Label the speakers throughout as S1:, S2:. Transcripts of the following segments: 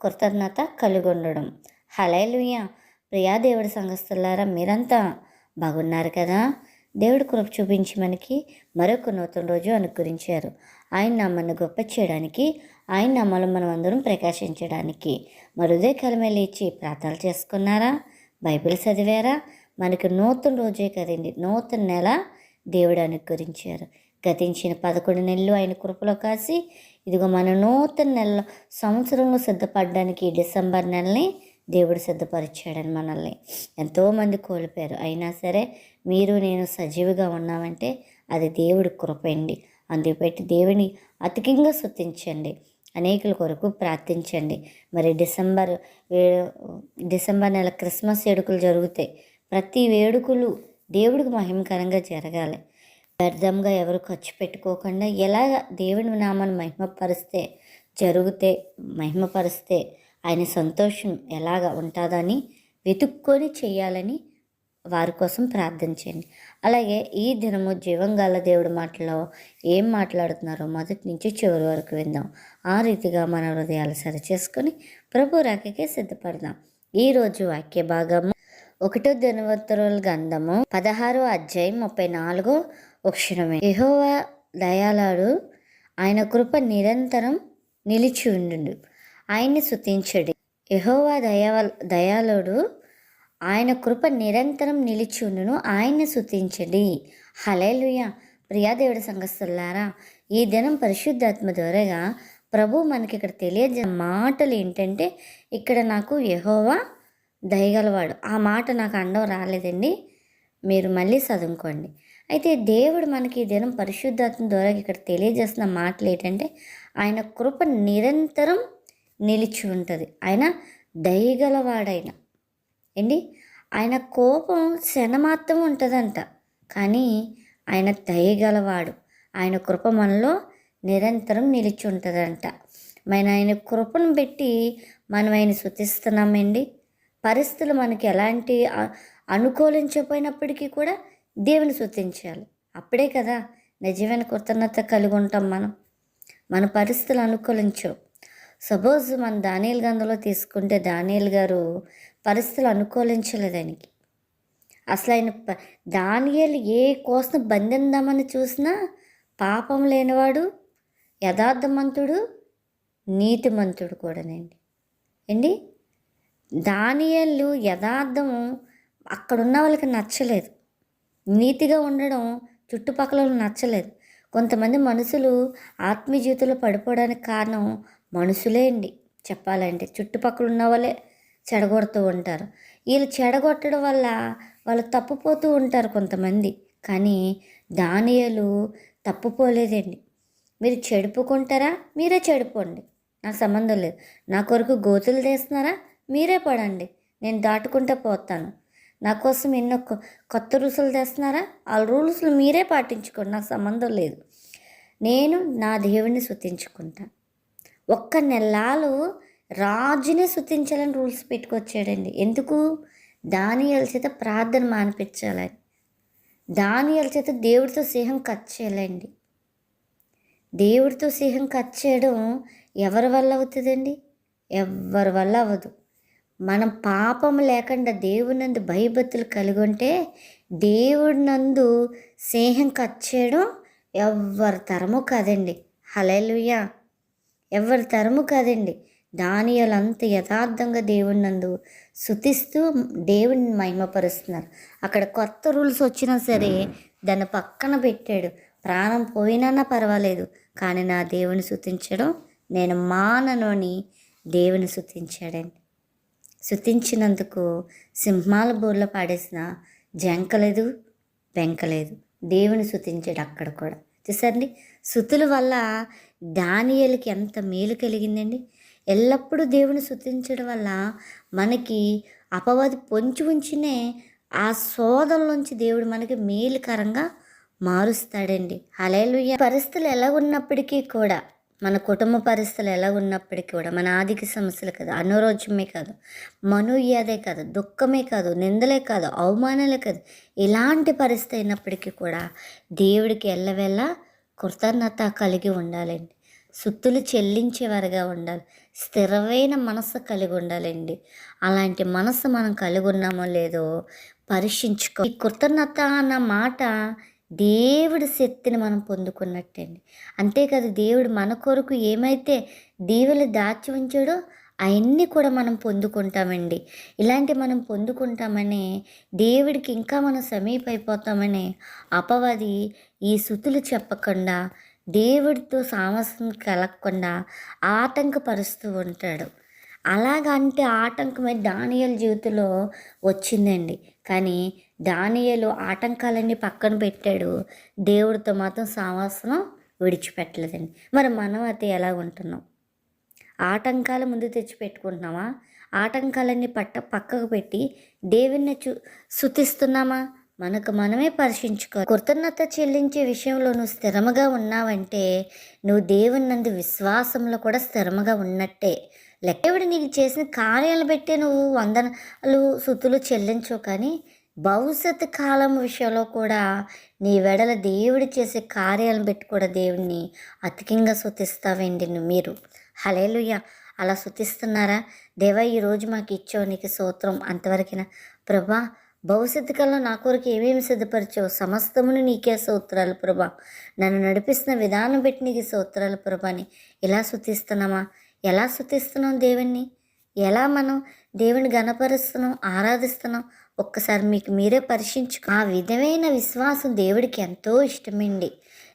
S1: కృతజ్ఞత కలిగి ఉండడం హలేలుయ ప్రియా దేవుడి సంఘస్థులారా మీరంతా బాగున్నారు కదా? దేవుడి కృప చూపించి మనకి మరొక నూతన రోజు అనుగ్రహించారు. ఆయన నామను గొప్ప చేయడానికి ఆయన నామాలు మనం అందరం ప్రకాశించడానికి మరుదే ఉదయకాలమే లేచి ప్రార్థనలు చేసుకున్నారా? బైబిల్ చదివారా? మనకి నూతన రోజే కదండి నూతన నెల దేవుడు అనుగ్రహించారు. గతించిన పదకొండు నెలలు ఆయన కృపలో కాసి ఇదిగో మన నూతన నెలలో సంవత్సరంలో సిద్ధపడడానికి డిసెంబర్ నెలని దేవుడు సిద్ధపరిచాడని మనల్ని ఎంతోమంది కోల్పోయారు. అయినా సరే మీరు నేను సజీవిగా ఉన్నామంటే అది దేవుడి కృప అండి. దేవుని అతికింగా శుద్ధించండి అనేకుల కొరకు ప్రార్థించండి. మరి డిసెంబర్ వే- డిసెంబర్ నెల క్రిస్మస్ వేడుకలు జరుగుతాయి ప్రతి వేడుకలు దేవుడికి మహిమకరంగా జరగాలి. వ్యర్థంగా ఎవరు ఖర్చు పెట్టుకోకుండా ఎలా దేవుని నామాన్ని మహిమపరిస్తే జరిగితే మహిమపరిస్తే ఆయన సంతోషం ఎలాగ ఉంటుందని వెతుక్కొని చేయాలని వారి కోసం ప్రార్థించండి అలాగే ఈ దినము జీవంగాల దేవుడి మాటలో ఏం మాట్లాడుతున్నారో మొదటి నుంచి చివరి వరకు విందాం. ఆ రీతిగా మన హృదయాలు సరి చేసుకొని ప్రభు రాకకే సిద్ధపడదాం. ఈరోజు వాక్య భాగము ఒకటో దినవత్తరుల గంధము పదహారో అధ్యాయం ముప్పై నాలుగో క్షణమే. యహోవా దయాళుడు ఆయన కృప నిరంతరం నిలిచి ఉండు ఆయన్ని శుతించడు యహోవా దయా దయాళుడు ఆయన కృప నిరంతరం నిలిచి ఉండును. ఆయన్ని శుతించండి హలేలుయ ప్రియాదేవుడి సంఘస్థులారా ఈ దినం పరిశుద్ధాత్మ ద్వారాగా ప్రభు మనకి ఇక్కడ తెలియజే మాటలు ఏంటంటే ఇక్కడ నాకు యహోవా దయగలవాడు. ఆ మాట నాకు అండం రాలేదండి. మీరు మళ్ళీ చదువుకోండి. అయితే దేవుడు మనకి ఈ దినం పరిశుద్ధాత్మ ద్వారా ఇక్కడ తెలియజేస్తున్న మాటలు ఏంటంటే ఆయన కృప నిరంతరం నిలిచి ఉంటుంది. ఆయన దయగలవాడైన. ఏంటి? ఆయన కోపం క్షణమాత్రం ఉంటుందంట. కానీ ఆయన దయగలవాడు. ఆయన కృప మనలో నిరంతరం నిలిచి ఉంటుందంట. మన ఆయన కృపను పెట్టి మనం ఆయన శుతిస్తున్నామండి పరిస్థితులు మనకి ఎలాంటి అనుకూలించకపోయినప్పటికీ కూడా దేవుని శుతించాలి అప్పుడే కదా నిజమైన కృతజ్ఞత కలిగి ఉంటాం మనం. మన పరిస్థితులు అనుకూలించవు. సపోజ్ మన దానియల్ గంధంలో తీసుకుంటే దానియల్ గారు పరిస్థితులు అనుకూలించలేదు ఆయనకి. అసలు ఆయన ప దానియల్ ఏ కోసం బంధిందామని చూసినా పాపం లేనివాడు యథార్థమంతుడు నీతిమంతుడు కూడానండి. ఏంటి? దానియలు యథార్థం అక్కడున్న వాళ్ళకి నచ్చలేదు. నీతిగా ఉండడం చుట్టుపక్కల నచ్చలేదు. కొంతమంది మనుషులు ఆత్మీయ పడిపోవడానికి కారణం మనుషులే అండి. చెప్పాలంటే చుట్టుపక్కల ఉన్న వాళ్ళే చెడగొడుతూ ఉంటారు. వీళ్ళు చెడగొట్టడం వల్ల వాళ్ళు తప్పుపోతూ ఉంటారు కొంతమంది. కానీ దానియలు తప్పుపోలేదండి. మీరు చెడుపుకుంటారా? మీరే చెడిపోండి. నాకు సంబంధం లేదు. నా కొరకు గోతులు తీస్తున్నారా? మీరే పడండి. నేను దాటుకుంటే పోతాను. నా కోసం ఎన్నో కొత్త రూల్స్లు తెస్తున్నారా? ఆ రూల్స్లు మీరే పాటించుకోండి. నాకు సంబంధం లేదు. నేను నా దేవుడిని శుతించుకుంటా. ఒక్క నెలలు రాజునే శుతించాలని రూల్స్ పెట్టుకొచ్చాడండి. ఎందుకు? దానియల చేత ప్రార్థన మానిపించాలని. దానియల చేత దేవుడితో స్నేహం కట్ చేయాలండి దేవుడితో స్నేహం కట్ చేయడం ఎవరి వల్ల అవుతుందండి? ఎవరి వల్ల అవ్వదు. మనం పాపం లేకుండా దేవునందు భయభక్తులు కలిగి ఉంటే దేవుడి నందు స్నేహం కచ్చేయడం ఎవరి తరము కాదండి. హలేలుయా ఎవరి తరము కాదండి. దానియలంత యథార్థంగా దేవుని నందు శుతిస్తూ దేవుని మహిమపరుస్తున్నారు. అక్కడ కొత్త రూల్స్ వచ్చినా సరే దాన్ని పక్కన పెట్టాడు. ప్రాణం పోయినా పర్వాలేదు. కానీ నా దేవుని శుతించడం నేను మానను అని దేవుని శుతించాడండి శుతించినందుకు సింహాల బోర్లో పాడేసిన జంకలేదు వెంకలేదు దేవుని శుతించాడు అక్కడ కూడా. చూసారండి? శుతుల వల్ల దానియలకి ఎంత మేలు కలిగిందండి. ఎల్లప్పుడూ దేవుని శుతించడం వల్ల మనకి అపవాది పొంచి ఉంచినే ఆ శోధనలోంచి దేవుడు మనకి మేలుకరంగా మారుస్తాడండి. హలేలుయ్య పరిస్థితులు ఎలా ఉన్నప్పటికీ కూడా మన కుటుంబ పరిస్థితులు ఎలా ఉన్నప్పటికీ కూడా మన ఆర్థిక సమస్యలు కాదు అనారోగ్యమే కాదు మనోయ్యాదే కాదు దుఃఖమే కాదు నిందలే కాదు అవమానాలే కాదు ఇలాంటి పరిస్థితి అయినప్పటికీ కూడా దేవుడికి ఎల్లవెల్ల కృతజ్ఞత కలిగి ఉండాలండి. సుత్తులు చెల్లించేవారుగా ఉండాలి స్థిరమైన మనసు కలిగి ఉండాలండి. అలాంటి మనసు మనం కలిగి ఉన్నామో లేదో పరీక్షించుకో. ఈ కృతజ్ఞత అన్న మాట దేవుడి శక్తిని మనం పొందుకున్నట్టండి. అంతేకాదు దేవుడు మన కొరకు ఏమైతే దీవులు దాచి ఉంచాడో అవన్నీ కూడా మనం పొందుకుంటామండి. ఇలాంటి మనం పొందుకుంటామని దేవుడికి ఇంకా మనం సమీపైపోతామని అపవాది ఈ శుతులు చెప్పకుండా దేవుడితో సామస్యం కలగకుండా ఆటంకపరుస్తూ ఉంటాడు. అలాగంటే ఆటంకమై దానియల జీవితంలో వచ్చిందండి. కానీ దానియలు ఆటంకాలన్నీ పక్కన పెట్టాడు. దేవుడితో మాత్రం సావాసనం విడిచిపెట్టలేదండి. మరి మనం అయితే ఎలా ఉంటున్నాం? ఆటంకాల ముందు తెచ్చి పెట్టుకుంటున్నామా ఆటంకాలన్నీ పట్ట పక్కకు పెట్టి దేవుణ్ణి చూ శుతిస్తున్నామా? మనకు మనమే పరీక్షించుకో కృతజ్ఞత చెల్లించే విషయంలో నువ్వు స్థిరముగా ఉన్నావంటే నువ్వు దేవుని నందు విశ్వాసంలో కూడా స్థిరముగా ఉన్నట్టే. లెక్కవిడి నీకు చేసిన కార్యాలు బట్టే నువ్వు వందనలు శుతులు చెల్లించవు కానీ భవిష్యత్తు కాలం విషయంలో కూడా నీ వెడల దేవుడు చేసే కార్యాలను పెట్టి కూడా దేవుడిని అతికంగా శుతిస్తావండి నువ్వు మీరు? హలేలుయ్య అలా శుతిస్తున్నారా దేవా ఈరోజు మాకు ఇచ్చావు నీకు సూత్రం అంతవరకినా? ప్రభా భవిష్యత్తు కాలంలో నా కొరకు ఏమేమి సిద్ధపరిచావు? సమస్తమును నీకే సూత్రాలు ప్రభా. నన్ను నడిపిస్తున్న విధానం పెట్టి నీకు సూత్రాలు ప్రభాని ఇలా శుతిస్తున్నామా ఎలా శుతిస్తున్నాం దేవుణ్ణి? ఎలా మనం దేవుని గణపరుస్తున్నాం ఆరాధిస్తున్నాం? ఒక్కసారి మీకు మీరే పరీక్షించుకో ఆ విధమైన విశ్వాసం దేవుడికి ఎంతో ఇష్టమండి.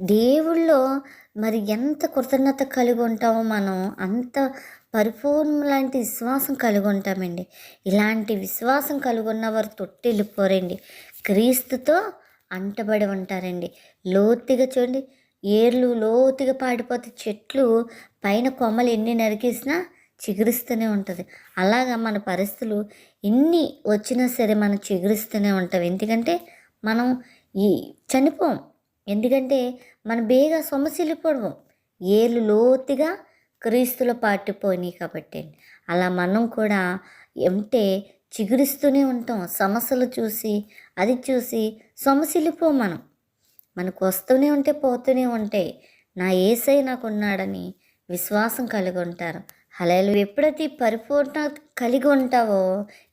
S1: దేవుళ్ళో మరి ఎంత కృతజ్ఞత కలిగి ఉంటామో మనం అంత పరిపూర్ణ లాంటి విశ్వాసం కలిగి ఉంటామండి. ఇలాంటి విశ్వాసం కలిగి ఉన్నవారు తొట్టెళ్ళిపోరండి క్రీస్తుతో అంటబడి ఉంటారండి. లోతుగా చూడండి ఏర్లు లోతుగా పాడిపోతే చెట్లు పైన కొమ్మలు ఎన్ని నరికేసినా చిగురిస్తూనే ఉంటుంది. అలాగా మన పరిస్థితులు ఎన్ని వచ్చినా సరే మనం చిగురిస్తూనే ఉంటాం. ఎందుకంటే మనం ఈ చనిపోం. ఎందుకంటే మన బేగా సొమసిల్లిపోవడం ఏర్లు లోతుగా క్రీస్తులో పాటిపోయినాయి కాబట్టి. అలా మనం కూడా ఉంటే చిగురిస్తూనే ఉంటాం. సమస్యలు చూసి అది చూసి సొమసిల్లిపో మనం. మనకు వస్తూనే ఉంటే పోతూనే ఉంటాయి నా ఏసై నాకు ఉన్నాడని విశ్వాసం కలిగి ఉంటారు హలేలు ఎప్పుడైతే పరిపూర్ణ కలిగి ఉంటావో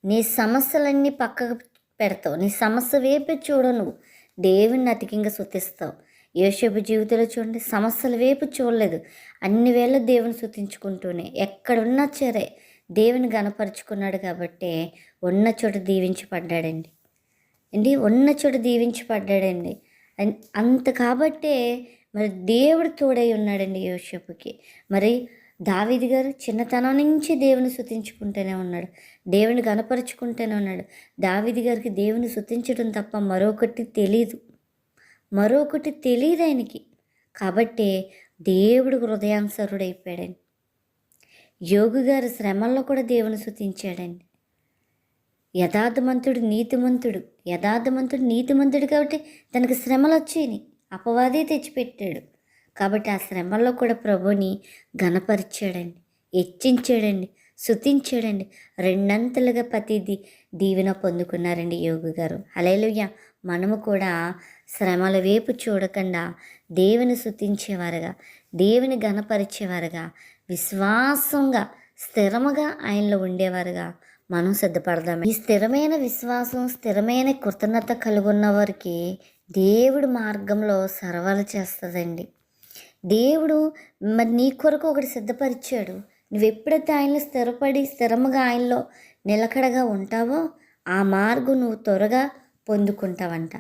S1: నీ సమస్యలన్నీ పక్కకు పెడతావు. నీ సమస్య వేపే చూడ నువ్వు. దేవుని అతికింగా శుతిస్తావు యోసేపు జీవితంలో చూడండి సమస్యల వైపు చూడలేదు. అన్ని వేళ దేవుని శుతించుకుంటూనే ఎక్కడున్నా సరే దేవుని గనపరుచుకున్నాడు కాబట్టి ఉన్న చోట దీవించబడ్డాడండి. అండి ఉన్న చోట దీవించబడ్డాడండి. పడ్డాడండి అంత కాబట్టే మరి దేవుడు తోడై ఉన్నాడండి యోషపుకి మరి దావిది గారు చిన్నతనం నుంచి దేవుని శుతించుకుంటూనే ఉన్నాడు. దేవుని గనపరుచుకుంటూనే ఉన్నాడు. దావిది గారికి దేవుని శుతించడం తప్ప మరొకటి తెలీదు. మరొకటి తెలియదు ఆయనకి. కాబట్టే దేవుడు హృదయాంసరుడైపోయాడండి యోగు గారు శ్రమల్లో కూడా దేవుని శుతించాడండి. యథార్థమంతుడు నీతిమంతుడు. యథార్థమంతుడు నీతిమంతుడు కాబట్టి తనకు శ్రమలు వచ్చాయి అపవాదే తెచ్చిపెట్టాడు. కాబట్టి ఆ శ్రమల్లో కూడా ప్రభుని ఘనపరిచాడండి. హెచ్చించాడండి శుతించాడండి. రెండంతలుగా ప్రతిదీ దీవెన పొందుకున్నారండి యోగి గారు. అలేలుయ్య మనము కూడా శ్రమల వైపు చూడకుండా దేవుని శుతించేవారుగా దేవుని ఘనపరిచేవారుగా విశ్వాసంగా స్థిరముగా ఆయనలో ఉండేవారుగా మనం సిద్ధపడదాం ఈ స్థిరమైన విశ్వాసం స్థిరమైన కృతజ్ఞత కలుగున్న వారికి దేవుడు మార్గంలో సర్వాలు చేస్తుందండి. దేవుడు మరి నీ కొరకు ఒకటి సిద్ధపరిచాడు. నువ్వు ఎప్పుడైతే ఆయనలో స్థిరపడి స్థిరముగా ఆయనలో నిలకడగా ఉంటావో ఆ మార్గం నువ్వు త్వరగా పొందుకుంటావంట.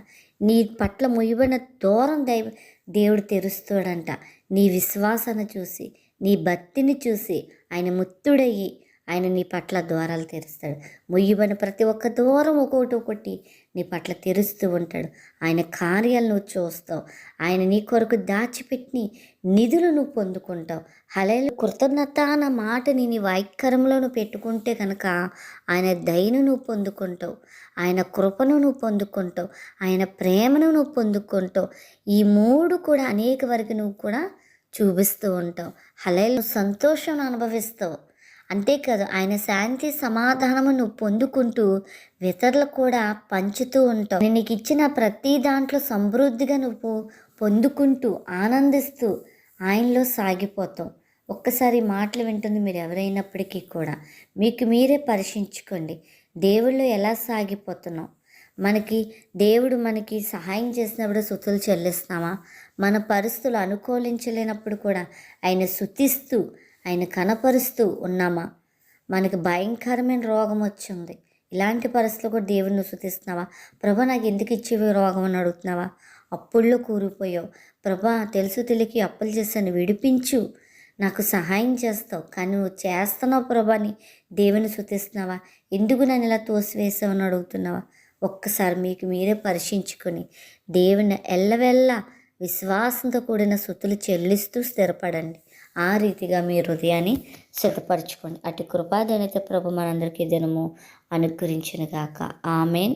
S1: నీ పట్ల ముయ్యబడిన దూరం దైవ దేవుడు తెరుస్తాడంట. నీ విశ్వాసాన్ని చూసి నీ భక్తిని చూసి ఆయన ముత్తుడయ్యి ఆయన నీ పట్ల ద్వారాలు తెరుస్తాడు. మొయ్యబడిన ప్రతి ఒక్క దూరం ఒక్కొక్కటి ఒకటి నీ పట్ల తెరుస్తూ ఉంటాడు. ఆయన కార్యాలు నువ్వు చూస్తావు. ఆయన నీ కొరకు దాచిపెట్టి నిధులు నువ్వు పొందుకుంటావు. హలేలు కృతజ్ఞత అన్న మాటని నీ వాయికరంలో నువ్వు పెట్టుకుంటే కనుక ఆయన దయను నువ్వు పొందుకుంటావు. ఆయన కృపను నువ్వు పొందుకుంటావు. ఆయన ప్రేమను నువ్వు పొందుకుంటావు. ఈ మూడు కూడా అనేక వరకు నువ్వు కూడా చూపిస్తూ ఉంటావు. హలేలు సంతోషం అనుభవిస్తావు. అంతేకాదు ఆయన శాంతి సమాధానమును పొందుకుంటూ ఇతరులకు కూడా పంచుతూ ఉంటావు. నేను నీకు ఇచ్చిన ప్రతి దాంట్లో సమృద్ధిగా నువ్వు పొందుకుంటూ ఆనందిస్తూ ఆయనలో సాగిపోతాం ఒక్కసారి మాటలు వింటుంది మీరు ఎవరైనప్పటికీ కూడా. మీకు మీరే పరీక్షించుకోండి. దేవుళ్ళు ఎలా సాగిపోతున్నాం మనకి దేవుడు మనకి సహాయం చేసినప్పుడు శుతులు చెల్లిస్తామా మన పరిస్థితులు అనుకూలించలేనప్పుడు కూడా ఆయన శుతిస్తూ ఆయన కనపరుస్తూ ఉన్నామా? మనకి భయంకరమైన రోగం వచ్చింది. ఇలాంటి పరిస్థితులు కూడా దేవుడిని శుతిస్తున్నావా? ప్రభా నాకు ఎందుకు ఇచ్చేవి రోగం అని అడుగుతున్నావా? అప్పుల్లో కూరిపోయావు. ప్రభా తెలుసు తెలియకి అప్పులు చేశాను విడిపించు. నాకు సహాయం చేస్తావు. కానీ నువ్వు చేస్తున్నావు ప్రభాని దేవుని శుతిస్తున్నావా? ఎందుకు నన్ను ఇలా తోసివేసావని అడుగుతున్నావా? ఒక్కసారి మీకు మీరే పరీక్షించుకొని దేవుని ఎల్లవెల్ల విశ్వాసంతో కూడిన శుతులు చెల్లిస్తూ స్థిరపడండి. ఆ రీతిగా మీ హృదయాన్ని సిద్ధపరచుకోండి అటు కృపాదనత ప్రభు మనందరికీ దినము అనుగ్రహించిన గాక ఆమెన్.